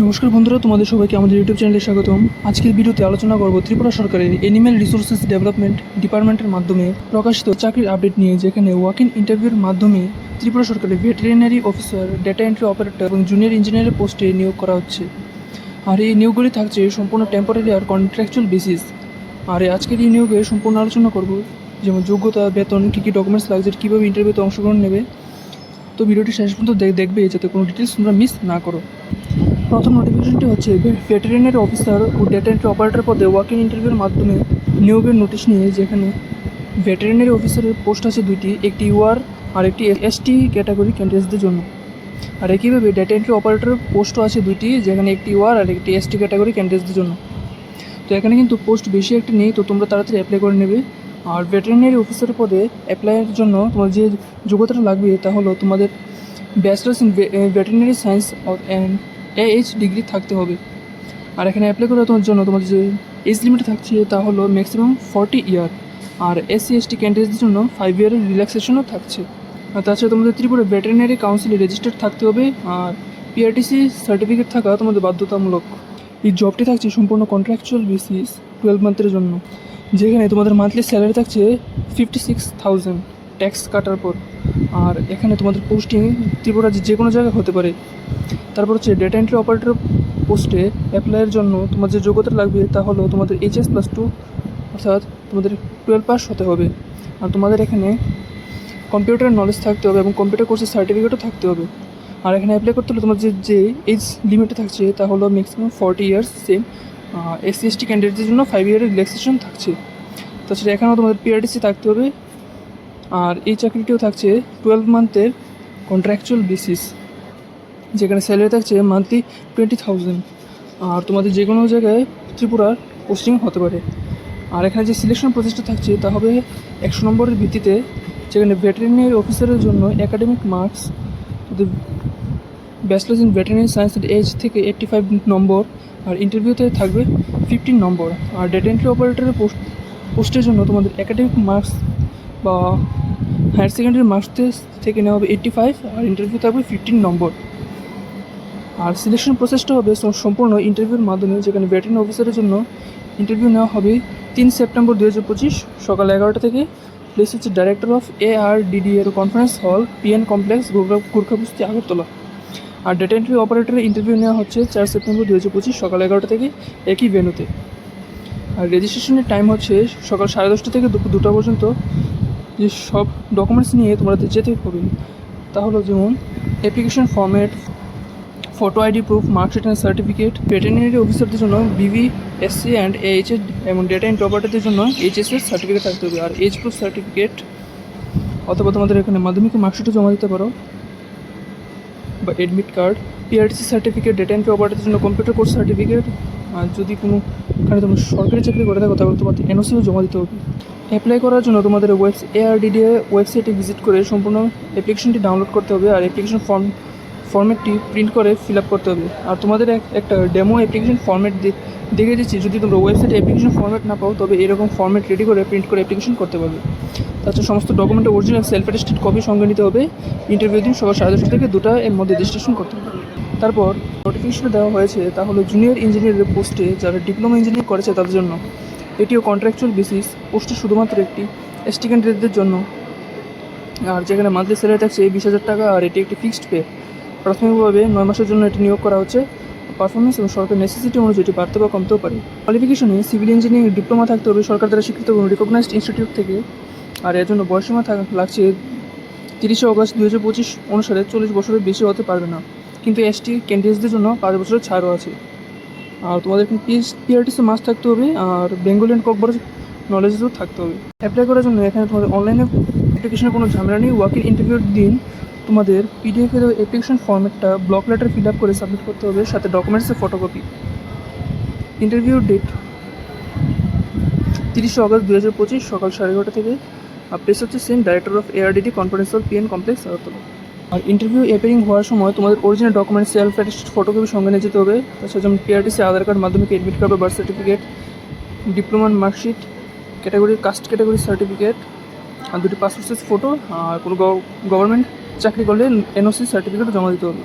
নমস্কার বন্ধুরা, তোমাদের সবাইকে আমাদের ইউটিউব চ্যানেলে স্বাগতম। আজকের ভিডিওতে আলোচনা করব ত্রিপুরা সরকারের এনিম্যাল রিসোর্সেস ডেভেলপমেন্ট ডিপার্টমেন্টের মাধ্যমে প্রকাশিত চাকরির আপডেট নিয়ে, যেখানে ওয়াক ইন ইন্টারভিউর মাধ্যমে ত্রিপুরা সরকারের veterinary officer data entry operator এবং জুনিয়র ইঞ্জিনিয়ারের পোস্টে নিয়োগ করা হচ্ছে। আর এই নিয়োগগুলি থাকছে সম্পূর্ণ টেম্পোরারি আর কন্ট্রাকচুয়াল বেসিস আর আজকের এই নিয়োগে সম্পূর্ণ আলোচনা করব, যেমন যোগ্যতা, বেতন, কী কী ডকুমেন্টস লাগছে, কীভাবে ইন্টারভিউতে অংশগ্রহণ নেবে। তো ভিডিওটি শেষ পর্যন্ত দেখবে, যাতে কোনো ডিটেলস তোমরা মিস না করো। প্রথম নোটিফিকেশনটি হচ্ছে ভেটেরিনারি অফিসার ও ডেটা এন্ট্রি অপারেটর পদে ওয়াক ইন ইন্টারভিউর মাধ্যমে নিয়োগের নোটিশ নিয়ে, যেখানে ভেটেরিনারি অফিসারের পোস্ট আছে দুইটি, একটি ইউআর আর একটি এসটি ক্যাটাগরি ক্যান্ডিডেটসদের জন্য। আর একইভাবে ডেটা এন্ট্রি অপারেটরের পোস্টও আছে দুইটি, যেখানে একটি ইউআর আর একটি এসটি ক্যাটাগরি ক্যান্ডিডেটসদের জন্য। তো এখানে কিন্তু পোস্ট বেশি একটা নেই, তো তোমরা তাড়াতাড়ি অ্যাপ্লাই করে নেবে। আর ভেটেরিনারি অফিসারের পদে অ্যাপ্লাইয়ের জন্য তোমার যে যোগ্যতাটা লাগবে, তা হলো তোমাদের bachelors in veterinary science and H degree থাকতে হবে। আর এখানে অ্যাপ্লাই করার তোমার জন্য তোমার যে এজ লিমিট থাকছে, তা হলো ম্যাক্সিমাম ফর্টি ইয়ার আর এসসি এসটি ক্যান্ডিডেটদের জন্য ফাইভ ইয়ারের রিল্যাক্সেশনও থাকছে। আর তাছাড়া তোমাদের ত্রিপুরা ভেটেরিনারি কাউন্সিলে রেজিস্টার্ড থাকতে হবে। আর পিআরটিসি সার্টিফিকেট থাকা তোমাদের বাধ্যতামূলক। এই জবটি থাকছে সম্পূর্ণ কন্ট্রাকচুয়াল বেসিস টুয়েলভ মান্থের জন্য। যেখানে তোমাদের মান্থলি স্যালারি থাকছে ফিফটি সিক্স থাউজেন্ড ট্যাক্স কাটার পর, আর এখানে তোমাদের পোস্টিং ত্রিপুরা যে কোনো জায়গায় হতে পারে। তারপর হচ্ছে ডেটা এন্ট্রি অপারেটর পোস্টে অ্যাপ্লাইয়ের জন্য তোমার যে যোগ্যতা লাগবে তা হলো তোমাদের এইচএস প্লাস টু অর্থাৎ তোমাদের টুয়েলভ পাস হতে হবে। আর তোমাদের এখানে কম্পিউটার নলেজ থাকতে হবে এবং কম্পিউটার কোর্সের সার্টিফিকেটও থাকতে হবে। আর এখানে অ্যাপ্লাই করতে হলে তোমার যে যে এজ লিমিটে থাকছে তা হলো maximum forty years same SC ST ক্যান্ডিডেটদের জন্য ফাইভ ইয়ারের রিল্যাক্সেশন থাকছে। তাছাড়া এখানেও তোমাদের পিআরটিসি থাকতে হবে। আর এই চাকরিটিও থাকছে টুয়েলভ মান্থের কন্ট্রাকচুয়াল বেসিস যেখানে স্যালারি থাকছে মান্থলি টোয়েন্টি থাউজেন্ড আর তোমাদের যে কোনো জায়গায় ত্রিপুরার পোস্টিং হতে পারে। আর এখানে যে সিলেকশন প্রসেসটা থাকছে, তা হবে একশো নম্বরের ভিত্তিতে, যেখানে ভেটেরিনারি অফিসারের জন্য academic marks bachelors in veterinary science and age থেকে এইট্টি ফাইভ নম্বর, আর ইন্টারভিউতে থাকবে ফিফটিন নম্বর। আর ডেটা এন্ট্রি অপারেটরের পোস্ট পোস্টের জন্য তোমাদের একাডেমিক মার্কস বা হায়ার সেকেন্ডারি মার্কস থেকে নেওয়া হবে এইট্টি ফাইভ আর ইন্টারভিউ থাকবে ফিফটিন নম্বর। আর সিলেকশন প্রসেসটা হবে সম্পূর্ণ ইন্টারভিউর মাধ্যমে, যেখানে ভেটেরিন অফিসারের জন্য ইন্টারভিউ নেওয়া হবে তিন সেপ্টেম্বর দু হাজার পঁচিশ সকাল এগারোটা থেকে। প্লেস হচ্ছে director of A R D D এর conference hall P N complex Gurkhabasti, Agartala. আর ডেটা এন্ট্রি অপারেটরের ইন্টারভিউ নেওয়া হচ্ছে চার সেপ্টেম্বর দু হাজার পঁচিশ সকাল এগারোটা থেকে একই ভেনুতে আর রেজিস্ট্রেশনের টাইম হচ্ছে সকাল সাড়ে দশটা থেকে দুপুর দুটা পর্যন্ত। যে সব ডকুমেন্টস নিয়ে তোমাদের যেতে হবে। তা হলো যেমন application format photo ID proof marksheet and certificate veterinary অফিসারদের জন্য B V S C and H S এবং ডেটা এন্ড অপারেটরদের জন্য এইচএসএস সার্টিফিকেট থাকতে হবে। আর এইচ প্রুফ সার্টিফিকেট অথবা তোমাদের এখানে মাধ্যমিক মার্কশিটও জমা দিতে পারো বা admit card P R T C certificate data entry অপারেটরের জন্য কম্পিউটার কোর্স সার্টিফিকেট আর যদি কোনো এখানে তোমরা সরকারি চাকরি করে থাকো, তাহলে তোমাদের এনওসিও জমা দিতে হবে। অ্যাপ্লাই করার জন্য তোমাদের ওয়েবস এআরডিডিএ ওয়েবসাইটে ভিজিট করে সম্পূর্ণ অ্যাপ্লিকেশনটি ডাউনলোড করতে হবে আর অ্যাপ্লিকেশন ফর্ম ফর্মেটটি প্রিন্ট করে ফিল আপ করতে হবে। আর তোমাদের এক- একটা ডেমো অ্যাপ্লিকেশন ফর্মেট দেখে দিচ্ছি, যদি তোমরা ওয়েবসাইটে অ্যাপ্লিকেশন ফর্মেট না পাও, তবে এরকম ফর্মেট রেডি করে প্রিন্ট করে অ্যাপ্লিকেশন করতে পারবে। তাছাড়া সমস্ত ডকুমেন্টের অরিজিনাল সেলফ অ্যাটেস্টেড কপি সঙ্গে নিতে হবে। ইন্টারভিউ দিন সকাল সাড়ে দশটা থেকে দুটা, এর মধ্যে রেজিস্ট্রেশন করতে হবে। তারপর নোটিফিকেশন দেওয়া হয়েছে, তা হলো জুনিয়র ইঞ্জিনিয়ারের পোস্টে যারা ডিপ্লোমা ইঞ্জিনিয়ার করেছে তাদের জন্য। এটিও কন্ট্রাকচুয়াল বেসিস পোস্টে শুধুমাত্র একটি এসটি ক্যান্ডিডেটদের জন্য। আর যেখানে মান্থলি স্যালারি থাকছে বিশ হাজার টাকা আর এটি একটি ফিক্সড পে প্রাথমিকভাবে নয় মাসের জন্য এটি নিয়োগ করা হচ্ছে। পারফরমেন্স এবং সরকার নেসেসিটি অনুযায়ী এটি বাড়তে বা কমতেও পারে। কোয়ালিফিকেশনে সিভিল ইঞ্জিনিয়ারিং ডিপ্লোমা থাকতে হবে। সরকার দ্বারা স্বীকৃত এবং রিকগনাইজড ইনস্টিটিউট থেকে। আর এর জন্য বয়সীমা থাকা, লাগছে তিরিশে অগস্ট দু হাজার পঁচিশ অনুসারে চল্লিশ বছরের বেশি হতে পারবে না। কিন্তু এসটি ক্যান্ডিডেটসদের জন্য পাঁচ বছরের ছাড়ও আছে। আর তোমাদের এখানে পিএস পিআরটিসি মাস থাকতে হবে, আর বেঙ্গলি অ্যান্ড ককবর নলেজও থাকতে হবে। অ্যাপ্লাই করার জন্য এখানে তোমাদের অনলাইনে অ্যাপ্লিকেশনের কোনো ঝামেলা নেই। ওয়ার্ক ইন ইন্টারভিউর দিন তোমাদের পিডিএফের অ্যাপ্লিকেশন ফর্মেটটা ব্লক লেটার ফিল আপ করে সাবমিট করতে হবে, সাথে ডকুমেন্টসের ফটোকপি ইন্টারভিউ ডেট তিরিশে অগস্ট দু হাজার পঁচিশ সকাল সাড়ে এগারোটা থেকে। আর প্লেস হচ্ছে same director of A R D D conference hall P N complex Agartala R interview appearing হওয়ার সময় তোমাদের original document self attested photocopy সঙ্গে নিয়ে যেতে হবে। তাছাড়া যেমন P R T C Aadhaar card মাধ্যমিক এডমিট কার্ড বা birth certificate ডিপ্লোমার marksheet category caste category certificate আর দুটি পাসপোর্ট সাইজ ফটো আর কোনো গভর্নমেন্ট চাকরি করলে এনওসি সার্টিফিকেট জমা দিতে হবে।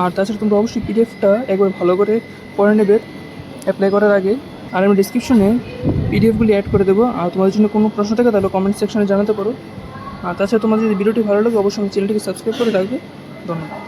আর তাছাড়া তোমরা অবশ্যই পিডিএফটা একবার ভালো করে পড়ে নেবে অ্যাপ্লাই করার আগে। আর আমি ডিসক্রিপশনে পিডিএফগুলি অ্যাড করে দেবো। আর তোমাদের জন্য কোনো প্রশ্ন থাকে তাহলে কমেন্ট সেকশনে জানাতে পারো। আর তাছাড়া তোমার যদি ভিডিওটি ভালো লাগে অবশ্যই চ্যানেলটিকে সাবস্ক্রাইব করে রাখবে। ধন্যবাদ।